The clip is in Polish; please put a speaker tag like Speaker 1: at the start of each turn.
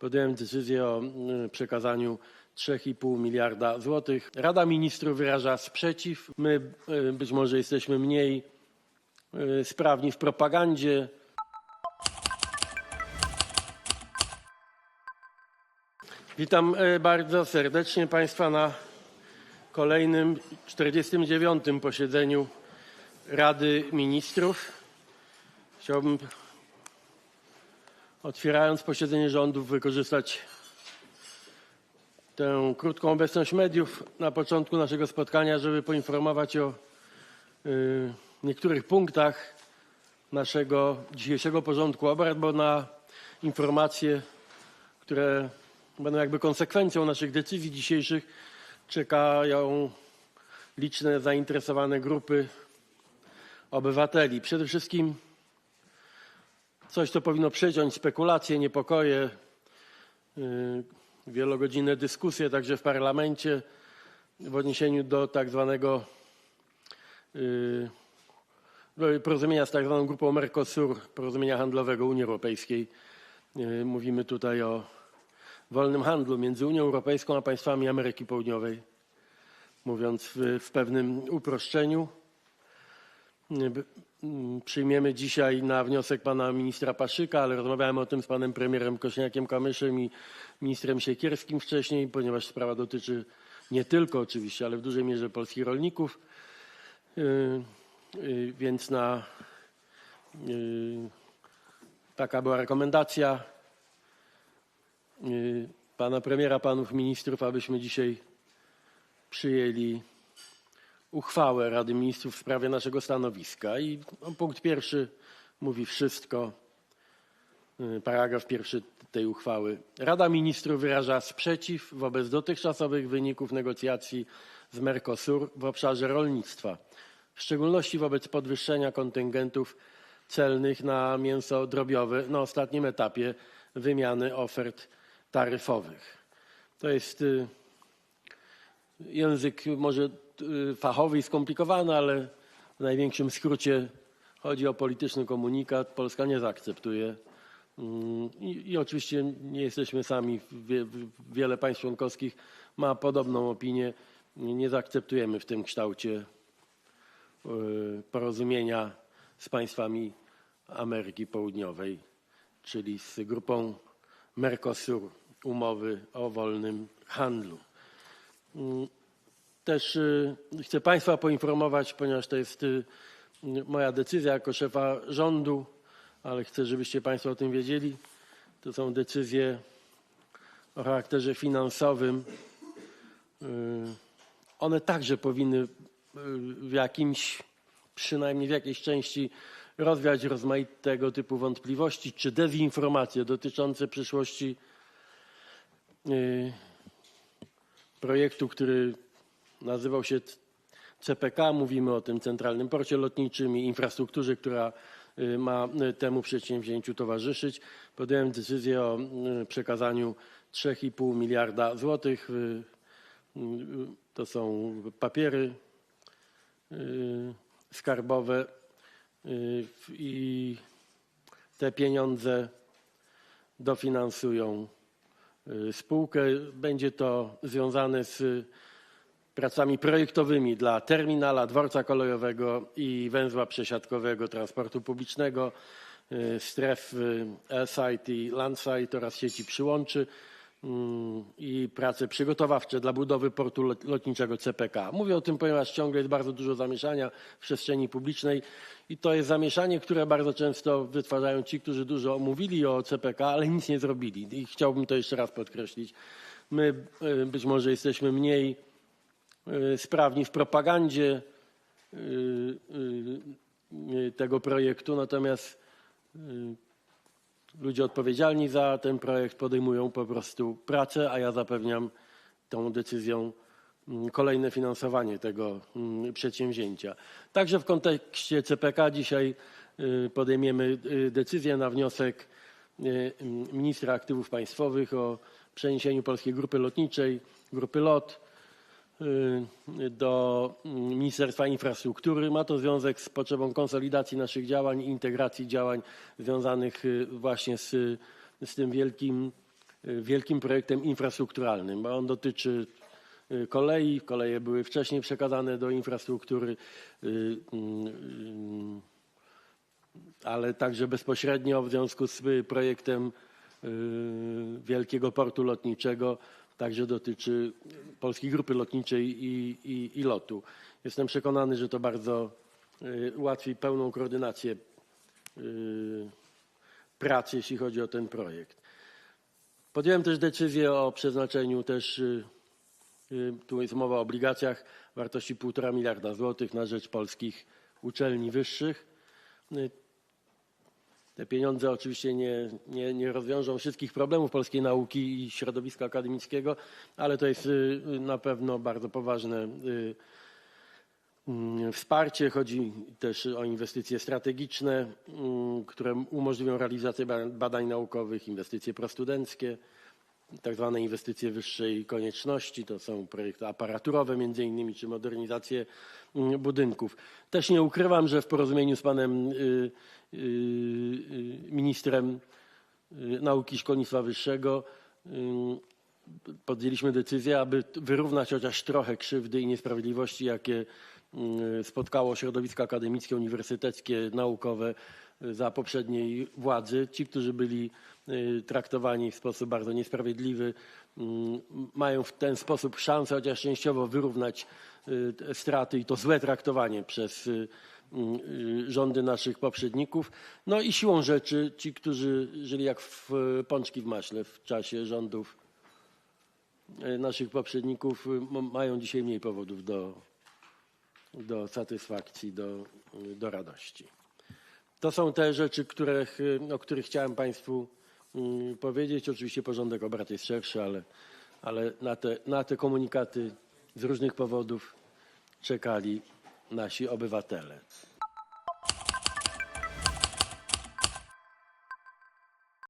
Speaker 1: podjąłem decyzję o y, przekazaniu 3,5 miliarda złotych. Rada Ministrów wyraża sprzeciw. My y, być może jesteśmy mniej y, sprawni w propagandzie. Witam y, bardzo serdecznie Państwa na kolejnym 49. posiedzeniu Rady Ministrów. Chciałbym otwierając posiedzenie rządu, wykorzystać tę krótką obecność mediów na początku naszego spotkania, żeby poinformować o y, niektórych punktach naszego dzisiejszego porządku obrad, bo na informacje, które będą jakby konsekwencją naszych decyzji dzisiejszych, czekają liczne zainteresowane grupy obywateli. Przede wszystkim coś, co powinno przeciąć spekulacje, niepokoje, yy, wielogodzinne dyskusje także w parlamencie w odniesieniu do tak zwanego yy, porozumienia z tak zwaną grupą Mercosur, porozumienia handlowego Unii Europejskiej. Yy, Mówimy tutaj o wolnym handlu między Unią Europejską a państwami Ameryki Południowej, mówiąc w, w pewnym uproszczeniu. B- m, Przyjmiemy dzisiaj na wniosek pana ministra Paszyka, ale rozmawiałem o tym z panem premierem Kośniakiem-Kamyszem i ministrem Siekierskim wcześniej, ponieważ sprawa dotyczy nie tylko oczywiście, ale w dużej mierze polskich rolników. Yy, yy, Więc na, yy, taka była rekomendacja pana premiera, panów ministrów, abyśmy dzisiaj przyjęli uchwałę Rady Ministrów w sprawie naszego stanowiska. I no, punkt pierwszy mówi wszystko. Y, Paragraf pierwszy tej uchwały. Rada Ministrów wyraża sprzeciw wobec dotychczasowych wyników negocjacji z Mercosur w obszarze rolnictwa, w szczególności wobec podwyższenia kontyngentów celnych na mięso drobiowe na ostatnim etapie wymiany ofert taryfowych. To jest y, język może y, fachowy i skomplikowany, ale w największym skrócie chodzi o polityczny komunikat. Polska nie zaakceptuje. Mm, I, i oczywiście nie jesteśmy sami. Wie, wiele państw członkowskich ma podobną opinię. Nie nie zaakceptujemy w tym kształcie y, porozumienia z państwami Ameryki Południowej, czyli z grupą Mercosur, umowy o wolnym handlu. Też y, chcę Państwa poinformować, ponieważ to jest y, moja decyzja jako szefa rządu, ale chcę, żebyście Państwo o tym wiedzieli. To są decyzje o charakterze finansowym. Y, One także powinny w jakimś, przynajmniej w jakiejś części rozwiać rozmaitego typu wątpliwości czy dezinformacje dotyczące przyszłości projektu, który nazywał się CPK. Mówimy o tym Centralnym Porcie Lotniczym i infrastrukturze, która y, ma y, temu przedsięwzięciu towarzyszyć. Podjąłem decyzję o y, przekazaniu 3,5 miliarda złotych. To są papiery skarbowe i te pieniądze dofinansują spółkę. Będzie to związane z pracami projektowymi dla terminala, dworca kolejowego i węzła przesiadkowego transportu publicznego, y, stref y, Air-Site i Landsite oraz sieci przyłączy i prace przygotowawcze dla budowy portu lot- lotniczego CPK. Mówię o tym, ponieważ ciągle jest bardzo dużo zamieszania w przestrzeni publicznej i to jest zamieszanie, które bardzo często wytwarzają ci, którzy dużo mówili o CPK, ale nic nie zrobili. I chciałbym to jeszcze raz podkreślić. My y, być może jesteśmy mniej y, sprawni w propagandzie y, tego projektu, natomiast ludzie odpowiedzialni za ten projekt podejmują po prostu pracę, a ja zapewniam tą decyzją mm, kolejne finansowanie tego mm, przedsięwzięcia. Także w kontekście CPK dzisiaj y, podejmiemy y, decyzję na wniosek y, mm, ministra aktywów państwowych o przeniesieniu Polskiej Grupy Lotniczej, Grupy LOT do mm, Ministerstwa Infrastruktury. Ma to związek z potrzebą konsolidacji naszych działań i integracji działań związanych y, właśnie z, z tym wielkim y, wielkim projektem infrastrukturalnym, on dotyczy y, kolei. Koleje były wcześniej przekazane do infrastruktury, y, ale także bezpośrednio w związku z y, projektem y, Wielkiego Portu Lotniczego także dotyczy Polskiej Grupy Lotniczej i, i, i lotu. Jestem przekonany, że to bardzo y, ułatwi pełną koordynację y, pracy, jeśli chodzi o ten projekt. Podjąłem też decyzję o przeznaczeniu też, y, y, tu jest mowa o obligacjach wartości 1,5 miliarda złotych na rzecz polskich uczelni wyższych. Te pieniądze oczywiście nie, nie, nie rozwiążą wszystkich problemów polskiej nauki i środowiska akademickiego, ale to jest y, y, na pewno bardzo poważne y, mm, wsparcie. Chodzi też o inwestycje strategiczne, mm, które umożliwią realizację ba- badań naukowych, inwestycje prostudenckie, tak zwane inwestycje wyższej konieczności. To są projekty aparaturowe między innymi, czy modernizacje mm, budynków. Też nie ukrywam, że w porozumieniu z panem y, y, y, ministrem nauki i szkolnictwa wyższego podjęliśmy decyzję, aby wyrównać chociaż trochę krzywdy i niesprawiedliwości, jakie spotkało środowisko akademickie, uniwersyteckie, naukowe za poprzedniej władzy. Ci, którzy byli y, traktowani w sposób bardzo niesprawiedliwy, mm, mają w ten sposób szansę chociaż częściowo wyrównać y, straty i to złe traktowanie przez y, rządy naszych poprzedników. No i siłą rzeczy ci, którzy żyli jak w pączki w maśle w czasie rządów naszych poprzedników mają dzisiaj mniej powodów do, do satysfakcji, do, do radości. To są te rzeczy, których, y, o których chciałem Państwu mm, powiedzieć. Oczywiście porządek obrad jest szerszy, ale, ale na, te, na te komunikaty z różnych powodów czekali nasi obywatele.